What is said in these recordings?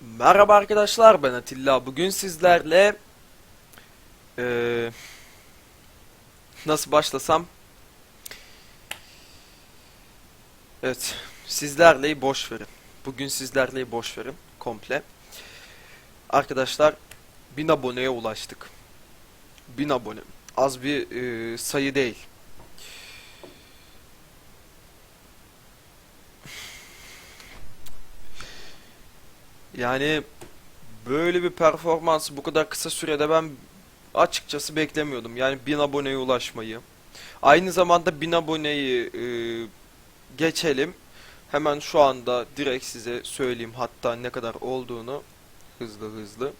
Merhaba arkadaşlar ben Atilla. Bugün sizlerle eee, nasıl başlasam? Evet, sizlerleyi boş verin. Bugün sizlerleyi boş verin komple. Arkadaşlar 1000 aboneye ulaştık. 1000 abone. Az bir eee, sayı değil. Yani böyle bir performansı bu kadar kısa sürede ben açıkçası beklemiyordum. Yani 1000 aboneye ulaşmayı. Aynı zamanda 1000 aboneyi e, geçelim. Hemen şu anda direkt size söyleyeyim hatta ne kadar olduğunu hızlı hızlı.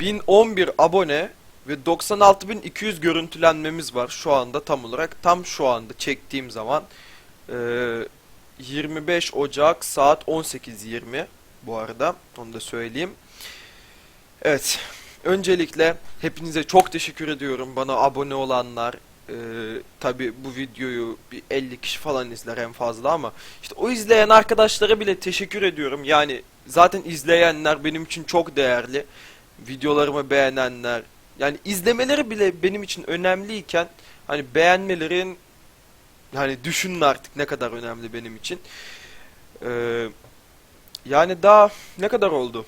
1011 abone ve 96.200 görüntülenmemiz var şu anda tam olarak. Tam şu anda çektiğim zaman. Ee, 25 Ocak saat 18.20 bu arada onu da söyleyeyim. Evet öncelikle hepinize çok teşekkür ediyorum. Bana abone olanlar e, tabi bu videoyu bir 50 kişi falan izler en fazla ama işte o izleyen arkadaşlara bile teşekkür ediyorum. Yani zaten izleyenler benim için çok değerli. Videolarımı beğenenler. Yani izlemeleri bile benim için önemliyken hani beğenmelerin yani düşünün artık ne kadar önemli benim için. Ee, yani daha ne kadar oldu?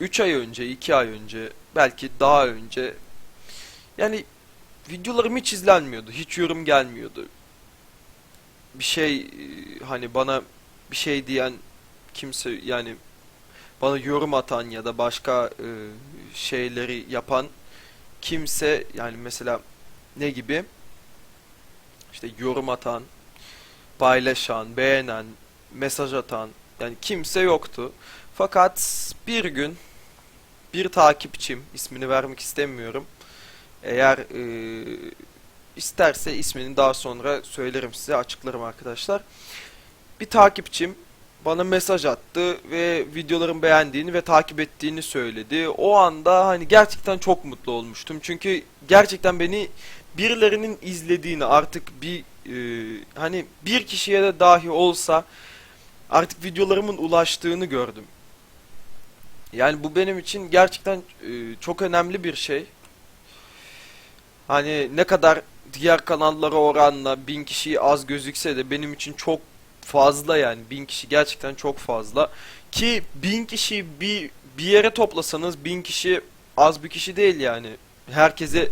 3 ay önce, 2 ay önce, belki daha önce. Yani videolarım hiç izlenmiyordu. Hiç yorum gelmiyordu. Bir şey e, hani bana bir şey diyen kimse yani bana yorum atan ya da başka e, şeyleri yapan kimse yani mesela ne gibi? İşte yorum atan, paylaşan, beğenen, mesaj atan yani kimse yoktu. Fakat bir gün bir takipçim ismini vermek istemiyorum. Eğer e, isterse ismini daha sonra söylerim size açıklarım arkadaşlar. Bir takipçim bana mesaj attı ve videolarımı beğendiğini ve takip ettiğini söyledi. O anda hani gerçekten çok mutlu olmuştum. Çünkü gerçekten beni birilerinin izlediğini artık bir e, hani bir kişiye de dahi olsa artık videolarımın ulaştığını gördüm. Yani bu benim için gerçekten e, çok önemli bir şey. Hani ne kadar diğer kanallara oranla bin kişi az gözükse de benim için çok fazla yani bin kişi gerçekten çok fazla ki bin kişi bir bir yere toplasanız bin kişi az bir kişi değil yani herkese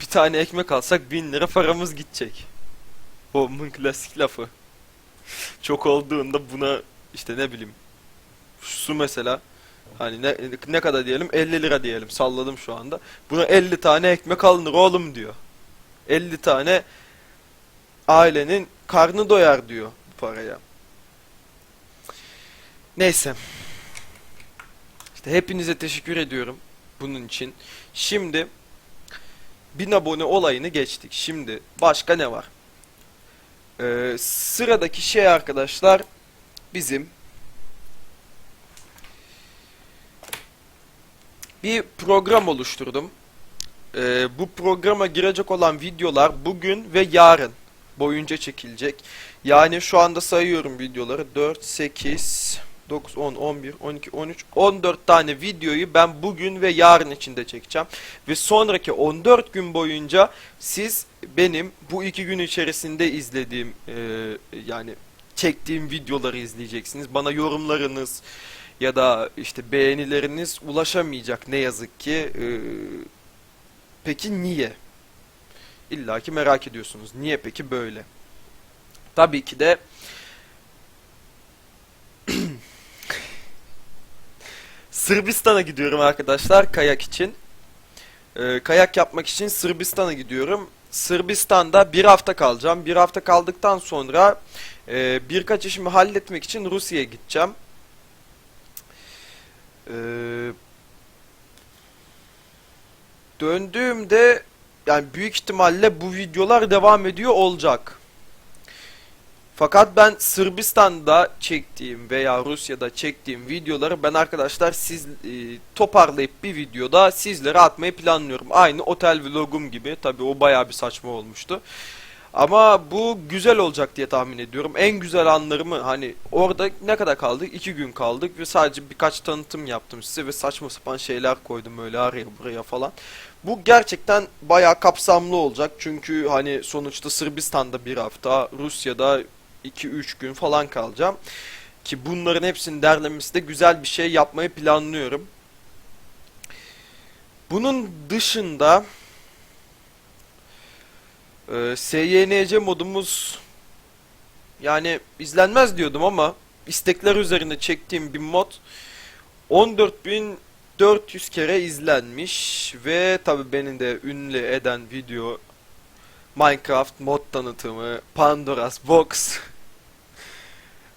bir tane ekmek alsak bin lira paramız gidecek. Babamın klasik lafı. Çok olduğunda buna işte ne bileyim su mesela hani ne, ne kadar diyelim 50 lira diyelim salladım şu anda. Buna 50 tane ekmek alınır oğlum diyor. 50 tane ailenin karnı doyar diyor bu paraya. Neyse. İşte hepinize teşekkür ediyorum bunun için. Şimdi 1000 abone olayını geçtik. Şimdi başka ne var? Ee, sıradaki şey arkadaşlar bizim bir program oluşturdum. Ee, bu programa girecek olan videolar bugün ve yarın boyunca çekilecek. Yani şu anda sayıyorum videoları 4, 8, 9, 10, 11, 12, 13, 14 tane videoyu ben bugün ve yarın içinde çekeceğim. Ve sonraki 14 gün boyunca siz benim bu iki gün içerisinde izlediğim e, yani çektiğim videoları izleyeceksiniz. Bana yorumlarınız ya da işte beğenileriniz ulaşamayacak ne yazık ki. E, peki niye? İlla ki merak ediyorsunuz. Niye peki böyle? Tabii ki de Sırbistan'a gidiyorum arkadaşlar kayak için. Ee, kayak yapmak için Sırbistan'a gidiyorum. Sırbistan'da bir hafta kalacağım. Bir hafta kaldıktan sonra e, birkaç işimi halletmek için Rusya'ya gideceğim. Ee, döndüğümde yani büyük ihtimalle bu videolar devam ediyor olacak. Fakat ben Sırbistan'da çektiğim veya Rusya'da çektiğim videoları ben arkadaşlar siz e, toparlayıp bir videoda sizlere atmayı planlıyorum. Aynı otel vlogum gibi. Tabi o baya bir saçma olmuştu. Ama bu güzel olacak diye tahmin ediyorum. En güzel anlarımı hani orada ne kadar kaldık? 2 gün kaldık ve sadece birkaç tanıtım yaptım size ve saçma sapan şeyler koydum öyle araya buraya falan. Bu gerçekten bayağı kapsamlı olacak. Çünkü hani sonuçta Sırbistan'da bir hafta, Rusya'da 2-3 gün falan kalacağım. Ki bunların hepsini derlemesi de güzel bir şey yapmayı planlıyorum. Bunun dışında e, SYNC modumuz yani izlenmez diyordum ama istekler üzerinde çektiğim bir mod 14.400 kere izlenmiş ve tabi beni de ünlü eden video Minecraft mod tanıtımı Pandora's Box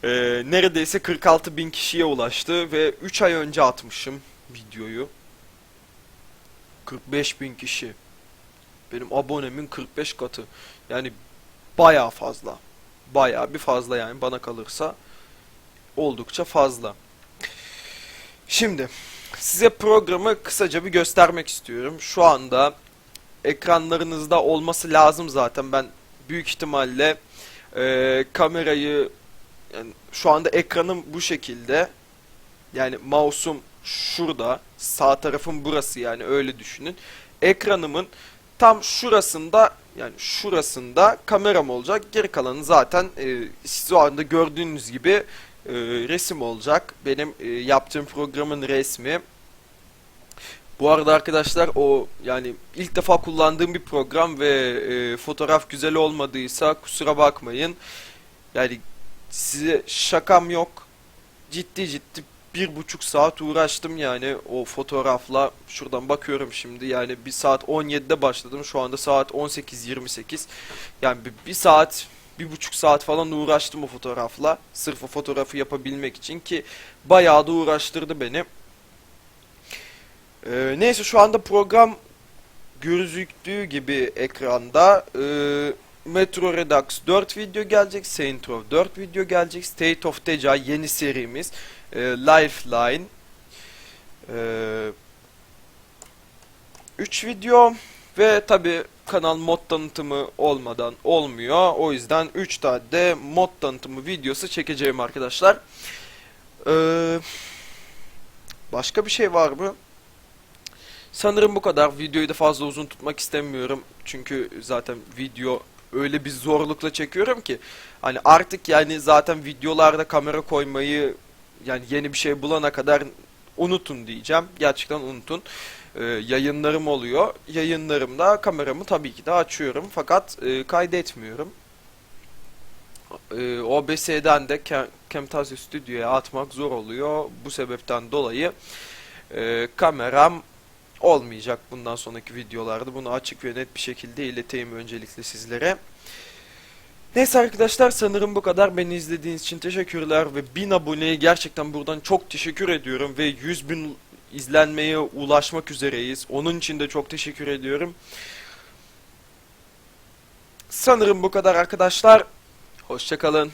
e, neredeyse 46 bin kişiye ulaştı ve 3 ay önce atmışım videoyu 45 bin kişi benim abonemin 45 katı yani bayağı fazla bayağı bir fazla yani bana kalırsa oldukça fazla. Şimdi size programı kısaca bir göstermek istiyorum. Şu anda ekranlarınızda olması lazım zaten. Ben büyük ihtimalle e, kamerayı yani şu anda ekranım bu şekilde. Yani mouse'um şurada, sağ tarafım burası yani öyle düşünün. Ekranımın tam şurasında yani şurasında kameram olacak. Geri kalanı zaten e, siz o anda gördüğünüz gibi e, resim olacak. Benim e, yaptığım programın resmi. Bu arada arkadaşlar o yani ilk defa kullandığım bir program ve e, fotoğraf güzel olmadıysa kusura bakmayın. Yani size şakam yok. Ciddi ciddi bir buçuk saat uğraştım yani o fotoğrafla. Şuradan bakıyorum şimdi yani bir saat 17'de başladım. Şu anda saat 18.28. Yani bir, bir saat, bir buçuk saat falan uğraştım o fotoğrafla. Sırf o fotoğrafı yapabilmek için ki bayağı da uğraştırdı beni. Ee, neyse şu anda program gözüktüğü gibi ekranda e, Metro Redux 4 video gelecek, Saint Row 4 video gelecek, State of Decay yeni serimiz, e, Lifeline e, 3 video ve tabi kanal mod tanıtımı olmadan olmuyor. O yüzden 3 tane de mod tanıtımı videosu çekeceğim arkadaşlar. Ee, başka bir şey var mı? Sanırım bu kadar. Videoyu da fazla uzun tutmak istemiyorum. Çünkü zaten video öyle bir zorlukla çekiyorum ki. Hani artık yani zaten videolarda kamera koymayı yani yeni bir şey bulana kadar unutun diyeceğim. Gerçekten unutun. Ee, yayınlarım oluyor. Yayınlarımda kameramı tabii ki de açıyorum. Fakat e, kaydetmiyorum. E, OBS'den de Cam- Camtasia Studio'ya atmak zor oluyor. Bu sebepten dolayı e, kameram olmayacak bundan sonraki videolarda. Bunu açık ve net bir şekilde ileteyim öncelikle sizlere. Neyse arkadaşlar sanırım bu kadar. Beni izlediğiniz için teşekkürler ve 1000 aboneye gerçekten buradan çok teşekkür ediyorum ve 100 bin izlenmeye ulaşmak üzereyiz. Onun için de çok teşekkür ediyorum. Sanırım bu kadar arkadaşlar. Hoşçakalın.